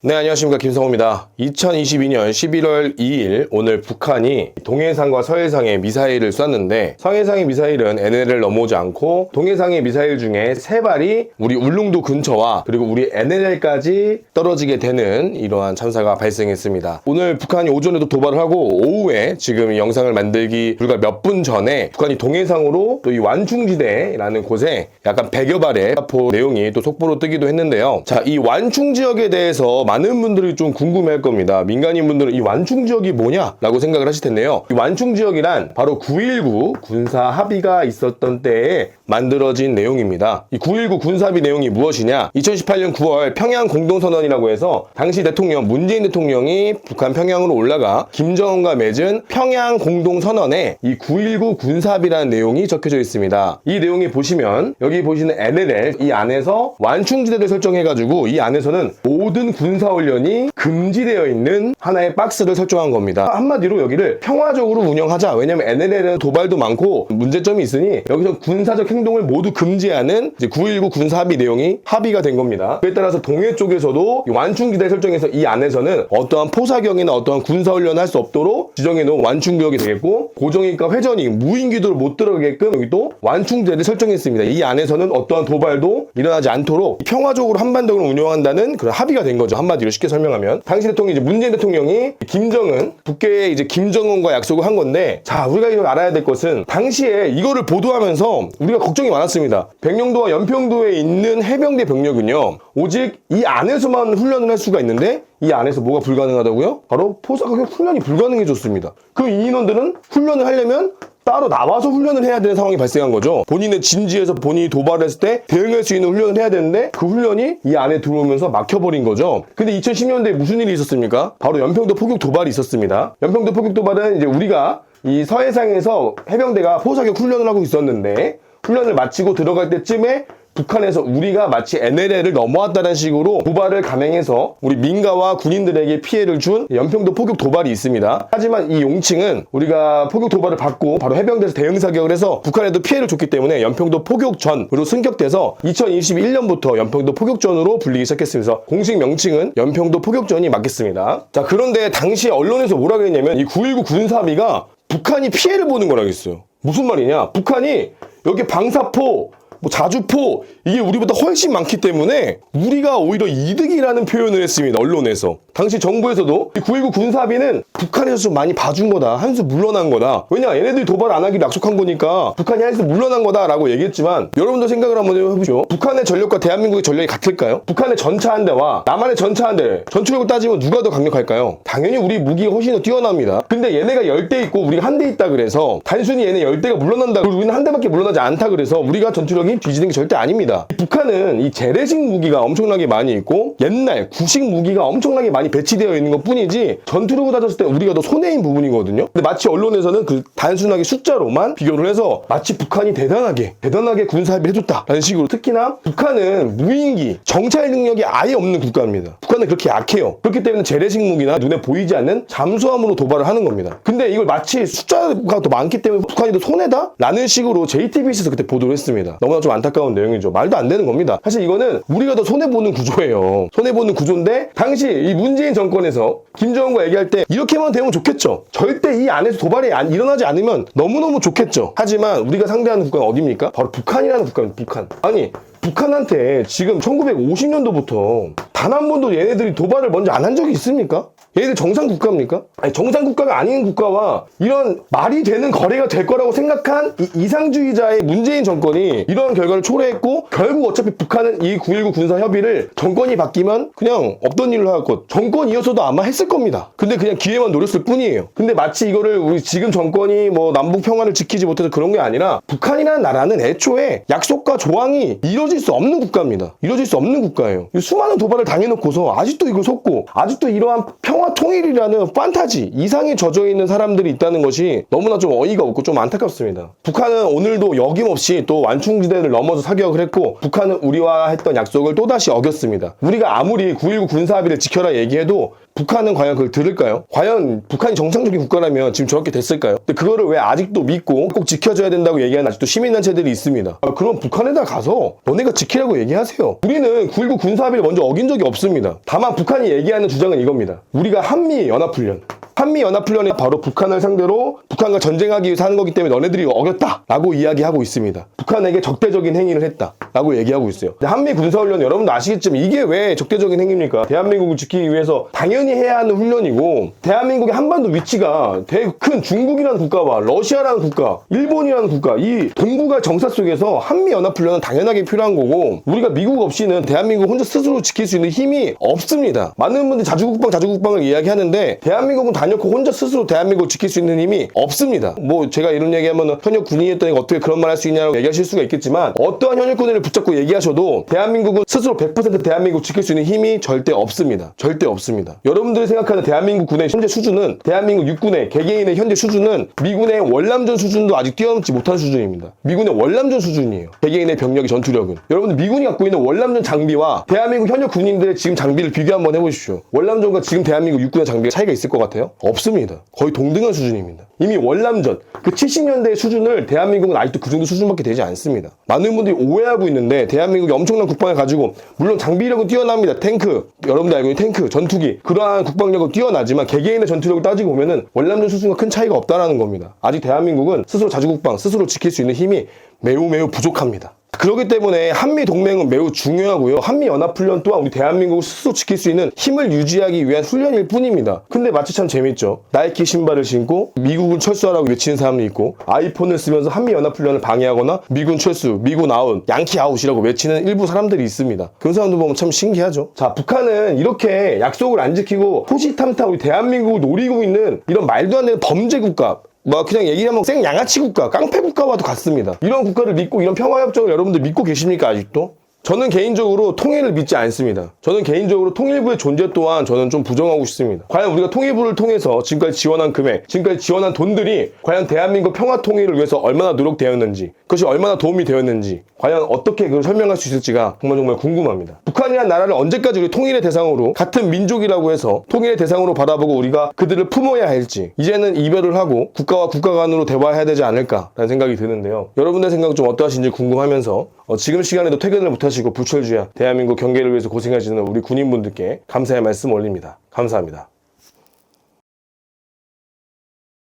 네, 안녕하십니까. 김성호입니다. 2022년 11월 2일, 오늘 북한이 동해상과 서해상에 미사일을 쐈는데, 서해상의 미사일은 NLL을 넘어오지 않고, 동해상의 미사일 중에 세 발이 우리 울릉도 근처와, 그리고 우리 NLL까지 떨어지게 되는 이러한 참사가 발생했습니다. 오늘 북한이 오전에도 도발을 하고, 오후에 지금 이 영상을 만들기 불과 몇 분 전에, 북한이 동해상으로 또 이 완충지대라는 곳에 약간 100여 발의 포 내용이 또 속보로 뜨기도 했는데요. 자, 이 완충 지역에 대해서 많은 분들이 좀 궁금해 할 겁니다. 민간인 분들은 이 완충 지역이 뭐냐라고 생각을 하실 텐데요. 이 완충 지역이란 바로 9.19 군사 합의가 있었던 때에 만들어진 내용입니다. 이 9.19 군사 합의 내용이 무엇이냐? 2018년 9월 평양 공동선언이라고 해서 당시 대통령 문재인 대통령이 북한 평양으로 올라가 김정은과 맺은 평양 공동선언에 이 9.19 군사 합의라는 내용이 적혀져 있습니다. 이 내용이 보시면 여기 보시는 NLL 이 안에서 완충지대를 설정해가지고 이 안에서는 모든 군 사훈련이 금지되어 있는 하나의 박스를 설정한 겁니다. 한마디로 여기를 평화적으로 운영하자. 왜냐면 NLL은 도발도 많고 문제점이 있으니 여기서 군사적 행동을 모두 금지하는 9.19 군사합의 내용이 합의가 된 겁니다. 그에 따라서 동해 쪽에서도 이 완충지대 설정해서 이 안에서는 어떠한 포사경이나 어떠한 군사훈련을 할 수 없도록 지정해 놓은 완충구역이 되겠고 고정익과 회전익, 무인기도를 못 들어가게끔 여기 또 완충지대를 설정했습니다. 이 안에서는 어떠한 도발도 일어나지 않도록 평화적으로 한반도를 운영한다는 그런 합의가 된 거죠. 한마디로 쉽게 설명하면 당시 대통령 이제 문재인 대통령이 김정은 북계에 이제 김정은과 약속을 한 건데 자 우리가 이거 알아야 될 것은 당시에 이거를 보도하면서 우리가 걱정이 많았습니다. 백령도와 연평도에 있는 해병대 병력은요 오직 이 안에서만 훈련을 할 수가 있는데 이 안에서 뭐가 불가능하다고요? 바로 포사각의 훈련이 불가능해졌습니다. 그 인원들은 훈련을 하려면 따로 나와서 훈련을 해야 되는 상황이 발생한 거죠. 본인의 진지에서 본인이 도발했을 때 대응할 수 있는 훈련을 해야 되는데 그 훈련이 이 안에 들어오면서 막혀버린 거죠. 근데 2010년대에 무슨 일이 있었습니까? 바로 연평도 포격 도발이 있었습니다. 연평도 포격 도발은 이제 우리가 이 서해상에서 해병대가 포사격 훈련을 하고 있었는데 훈련을 마치고 들어갈 때쯤에 북한에서 우리가 마치 NLL을 넘어왔다는 식으로 도발을 감행해서 우리 민가와 군인들에게 피해를 준 연평도 포격 도발이 있습니다. 하지만 이 용칭은 우리가 포격 도발을 받고 바로 해병대에서 대응 사격을 해서 북한에도 피해를 줬기 때문에 연평도 포격전으로 승격돼서 2021년부터 연평도 포격전으로 불리기 시작했으면서 공식 명칭은 연평도 포격전이 맞겠습니다. 자 그런데 당시 언론에서 뭐라고 했냐면 이 9.19 군사비가 북한이 피해를 보는 거라고 했어요. 무슨 말이냐? 북한이 여기 방사포 뭐 자주포 이게 우리보다 훨씬 많기 때문에 우리가 오히려 이득이라는 표현을 했습니다 언론에서 당시 정부에서도 이9.19 군사합의는 북한에서 좀 많이 봐준 거다 한수 물러난 거다 왜냐 얘네들이 도발 안 하기로 약속한 거니까 북한이 한수 물러난 거다라고 얘기했지만 여러분들 생각을 한번 해보시오 북한의 전력과 대한민국의 전력이 같을까요? 북한의 전차 한 대와 남한의 전차 한 대 전투력을 따지면 누가 더 강력할까요? 당연히 우리 무기가 훨씬 더 뛰어납니다 근데 얘네가 10대 있고 우리가 한 대 있다 그래서 단순히 얘네 10대가 물러난다 그리고 우리는 한 대밖에 물러나지 않다 그래서 우리가 전투력이 뒤지는 게 절대 아닙니다. 북한은 이 재래식 무기가 엄청나게 많이 있고 옛날 구식 무기가 엄청나게 많이 배치되어 있는 것 뿐이지 전투력으로 따졌을 때 우리가 더 손해인 부분이거든요. 근데 마치 언론에서는 그 단순하게 숫자로만 비교를 해서 마치 북한이 대단하게 대단하게 군사합의를 해줬다라는 식으로 특히나 북한은 무인기 정찰 능력이 아예 없는 국가입니다. 북한은 그렇게 약해요. 그렇기 때문에 재래식 무기나 눈에 보이지 않는 잠수함으로 도발을 하는 겁니다. 근데 이걸 마치 숫자가 더 많기 때문에 북한이 더 손해다? 라는 식으로 JTBC에서 그때 보도를 했습니다. 너무나 좀 안타까운 내용이죠. 말도 안 되는 겁니다. 사실 이거는 우리가 더 손해보는 구조예요. 손해보는 구조인데 당시 이 문재인 정권에서 김정은과 얘기할 때 이렇게만 되면 좋겠죠. 절대 이 안에서 도발이 안- 일어나지 않으면 너무너무 좋겠죠. 하지만 우리가 상대하는 국가는 어디입니까? 바로 북한이라는 국가입니다. 북한. 아니 북한한테 지금 1950년도부터 단 한 번도 얘네들이 도발을 먼저 안 한 적이 있습니까? 얘네들 정상 국가입니까? 아니 정상 국가가 아닌 국가와 이런 말이 되는 거래가 될 거라고 생각한 이 이상주의자의 문재인 정권이 이러한 결과를 초래했고 결국 어차피 북한은 이 9.19 군사 협의를 정권이 바뀌면 그냥 없던 할 것. 정권이었어도 아마 했을 겁니다. 근데 그냥 기회만 노렸을 뿐이에요. 근데 마치 이거를 우리 지금 정권이 뭐 남북 평화를 지키지 못해서 그런 게 아니라 북한이라는 나라는 애초에 약속과 조항이 이뤄질 수 없는 국가입니다. 이뤄질 수 없는 국가예요. 이 수많은 도발을 당해놓고서 아직도 이걸 속고 아직도 이러한 평화 통일이라는 판타지 이상에 젖어 있는 사람들이 있다는 것이 너무나 좀 어이가 없고 좀 안타깝습니다. 북한은 오늘도 여김없이 또 완충지대를 넘어서 사격을 했고 북한은 우리와 했던 약속을 또다시 어겼습니다. 우리가 아무리 9.19 군사합의를 지켜라 얘기해도 북한은 과연 그걸 들을까요? 과연 북한이 정상적인 국가라면 지금 저렇게 됐을까요? 근데 그거를 왜 아직도 믿고 꼭 지켜줘야 된다고 얘기하는 아직도 시민단체들이 있습니다. 아, 그럼 북한에다 가서 너네가 지키라고 얘기하세요. 우리는 9.19 군사합의를 먼저 어긴 적이 없습니다. 다만 북한이 얘기하는 주장은 이겁니다. 우리가 한미 연합훈련 한미 연합훈련이 바로 북한을 상대로 북한과 전쟁하기 위해서 하는 거기 때문에 너네들이 어겼다 라고 이야기하고 있습니다. 북한에게 적대적인 행위를 했다 라고 얘기하고 있어요. 한미 군사훈련 여러분도 아시겠지만 이게 왜 적대적인 행위입니까? 대한민국을 지키기 위해서 당연히 해야 하는 훈련이고 대한민국의 한반도 위치가 되게 큰 중국이라는 국가와 러시아라는 국가, 일본이라는 국가 이 동북아 정사 속에서 한미 연합훈련은 당연하게 필요한 거고 우리가 미국 없이는 대한민국 혼자 스스로 지킬 수 있는 힘이 없습니다. 많은 분들이 자주국방 자주국방을 이야기하는데 대한민국은 단 연코 혼자 스스로 대한민국을 지킬 수 있는 힘이 없습니다. 뭐 제가 이런 얘기하면 현역 군인이었다니까 어떻게 그런 말 할 수 있냐고 얘기하실 수가 있겠지만 어떠한 현역 군인을 붙잡고 얘기하셔도 대한민국은 스스로 100% 대한민국 지킬 수 있는 힘이 절대 없습니다. 절대 없습니다. 여러분들이 생각하는 대한민국 군의 현재 수준은 대한민국 육군의 개개인의 현재 수준은 미군의 월남전 수준도 아직 뛰어넘지 못한 수준입니다. 미군의 월남전 수준이에요. 개개인의 병력의 전투력은. 여러분들 미군이 갖고 있는 월남전 장비와 대한민국 현역 군인들의 지금 장비를 비교 한번 해보십시오. 월남전과 지금 대한민국 육군의 장비가 차이가 있을 것 같아요? 없습니다. 거의 동등한 수준입니다. 이미 월남전 그 70년대의 수준을 대한민국은 아직도 그 정도 수준밖에 되지 않습니다. 많은 분들이 오해하고 있는데 대한민국이 엄청난 국방을 가지고 물론 장비력은 뛰어납니다. 탱크 여러분들 알고 있는 탱크 전투기 그러한 국방력은 뛰어나지만 개개인의 전투력을 따지고 보면은 월남전 수준과 큰 차이가 없다라는 겁니다. 아직 대한민국은 스스로 자주국방 스스로 지킬 수 있는 힘이 매우 매우 부족합니다. 그렇기 때문에 한미 동맹은 매우 중요하고요. 한미 연합 훈련 또한 우리 대한민국을 스스로 지킬 수 있는 힘을 유지하기 위한 훈련일 뿐입니다. 근데 마치 참 재밌죠. 나이키 신발을 신고 미국을 철수하라고 외치는 사람도 있고 아이폰을 쓰면서 한미 연합 훈련을 방해하거나 미군 철수, 미군 아웃, 양키 아웃이라고 외치는 일부 사람들이 있습니다. 그런 사람들 보면 참 신기하죠. 자, 북한은 이렇게 약속을 안 지키고 호시탐탐 우리 대한민국을 노리고 있는 이런 말도 안 되는 범죄 국가 뭐 그냥 얘기하면 생 양아치 국가, 깡패 국가와도 같습니다. 이런 국가를 믿고 이런 평화협정을 여러분들 믿고 계십니까 아직도? 저는 개인적으로 통일을 믿지 않습니다. 저는 개인적으로 통일부의 존재 또한 저는 좀 부정하고 싶습니다. 과연 우리가 통일부를 통해서 지금까지 지원한 금액, 지금까지 지원한 돈들이 과연 대한민국 평화 통일을 위해서 얼마나 노력되었는지, 그것이 얼마나 도움이 되었는지, 과연 어떻게 그걸 설명할 수 있을지가 정말 정말 궁금합니다. 북한이라는 나라를 언제까지 우리 통일의 대상으로 같은 민족이라고 해서 통일의 대상으로 바라보고 우리가 그들을 품어야 할지 이제는 이별을 하고 국가와 국가 간으로 대화해야 되지 않을까라는 생각이 드는데요. 여러분의 생각 좀 어떠하신지 궁금하면서 어, 지금 시간에도 퇴근을 못하시고 불철주야 대한민국 경계를 위해서 고생하시는 우리 군인분들께 감사의 말씀 올립니다. 감사합니다.